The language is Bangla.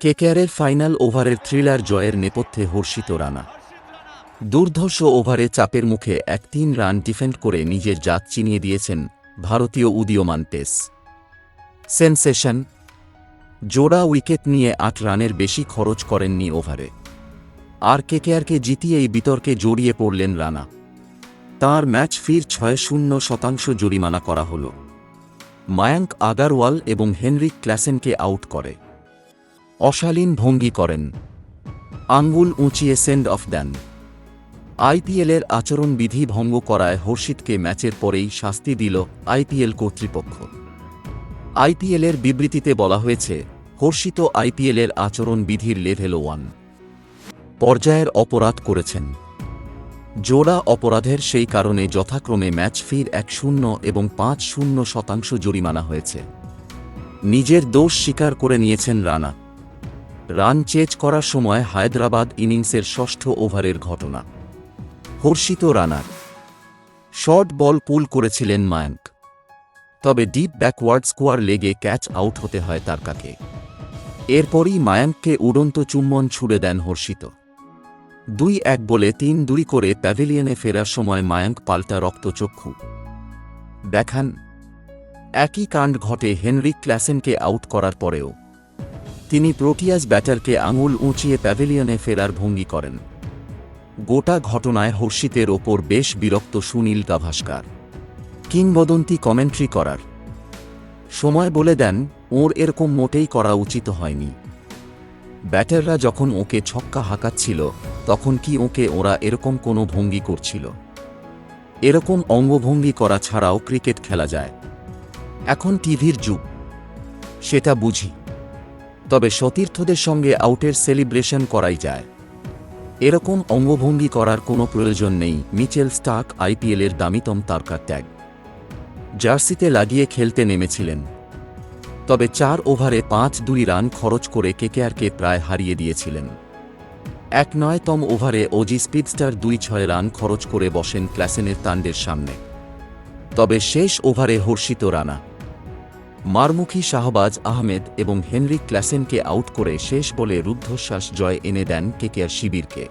কেকেআরের ফাইনাল ওভারের থ্রিলার জয়ের নেপথ্যে হর্ষিত রানা। দুর্ধর্ষ ওভারে চাপের মুখে এক তিন রান ডিফেন্ড করে নিজের জাত চিনিয়ে দিয়েছেন ভারতীয় উদীয়মান টেস সেন্সেশন। জোড়া উইকেট নিয়ে আট রানের বেশি খরচ করেননি ওভারে। আর কেকেআরকে জিতিয়েই বিতর্কে জড়িয়ে পড়লেন রানা। তাঁর ম্যাচ ফির ছয় শূন্য শতাংশ জরিমানা করা হল। মায়াঙ্ক আগারওয়াল এবং হেনরিক ক্ল্যাসেনকে আউট করে। অশালীন ভঙ্গি করেন। আঙ্গুল উঁচিয়ে সেন্ড অফ দেন। আইপিএলের আচরণবিধি ভঙ্গ করায় হর্ষিতকে ম্যাচের পরেই শাস্তি দিল আইপিএল কর্তৃপক্ষ। আইপিএলের বিবৃতিতে বলা হয়েছে, হর্ষিত আইপিএলের আচরণবিধির লেভেল ওয়ান। পর্যায়ের অপরাধ করেছেন। জোড়া অপরাধের সেই কারণে যথাক্রমে ম্যাচ ফির এক শূন্য এবং পাঁচ শূন্য শতাংশ জরিমানা হয়েছে। নিজের দোষ স্বীকার করে নিয়েছেন রানা। রান চেজ করার সময় হায়দ্রাবাদ ইনিংসের ষষ্ঠ ওভারের ঘটনা। হর্ষিত রানার। শর্ট বল পুল করেছিলেন মায়াঙ্ক। তবে ডিপ ব্যাকওয়ার্ড স্কোয়ার লেগে ক্যাচ আউট হতে হয় তার কাকে এরপরই মায়াঙ্ককে উড়ন্ত চুম্বন ছুড়ে দেন হর্ষিত। দুই এক বলে তিন দুই করে প্যাভিলিয়নে ফেরার সময় মায়াঙ্ক পাল্টা রক্তচক্ষু। দেখান। একই কাণ্ড ঘটে হেনরিক ক্ল্যাসেনকে আউট করার পরেও। তিনি প্রোটিয়াস ব্যাটারকে আঙুল উঁচিয়ে প্যাভিলিয়নে ফেরার ভঙ্গি করেন। গোটা ঘটনায় হর্ষিতের ওপর বেশ বিরক্ত সুনীল গাভাস্কার। কিংবদন্তি কমেন্ট্রি করার। সময় বলে দেন, ওর এরকম মোটেই করা উচিত হয়নি। ব্যাটাররা যখন ওকে ছক্কা হাঁকাচ্ছিল, তখন কি ওকে ওরা এরকম কোনো ভঙ্গি করছিল? এরকম অঙ্গভঙ্গি করা ছাড়াও ক্রিকেট খেলা যায়। এখন টিভির যুগ। সেটা বুঝি। তবে সতীর্থদের সঙ্গে আউটের সেলিব্রেশন করাই যায়। এরকম অঙ্গভঙ্গি করার কোনো প্রয়োজন নেই, মিচেল স্টার্ক আইপিএলের দামিতম তারকা ট্যাগ জার্সিতে লাগিয়ে খেলতে নেমেছিলেন। তবে চার ওভারে পাঁচ দুই রান খরচ করে কেকেআরকে প্রায় হারিয়ে দিয়েছিলেন। এক নয়তম ওভারে ওজি স্পিডস্টার দুই ছয় রান খরচ করে বসেন ক্লাসেনের তাণ্ডের সামনে। তবে শেষ ওভারে হর্ষিত রানা। মারমুখী শাহবাজ আহমেদ এবং হেনরি ক্লাসেনকে আউট করে শেষ বলে রুদ্ধশ্বাস জয় এনে দেন কেকেআর শিবিরকে।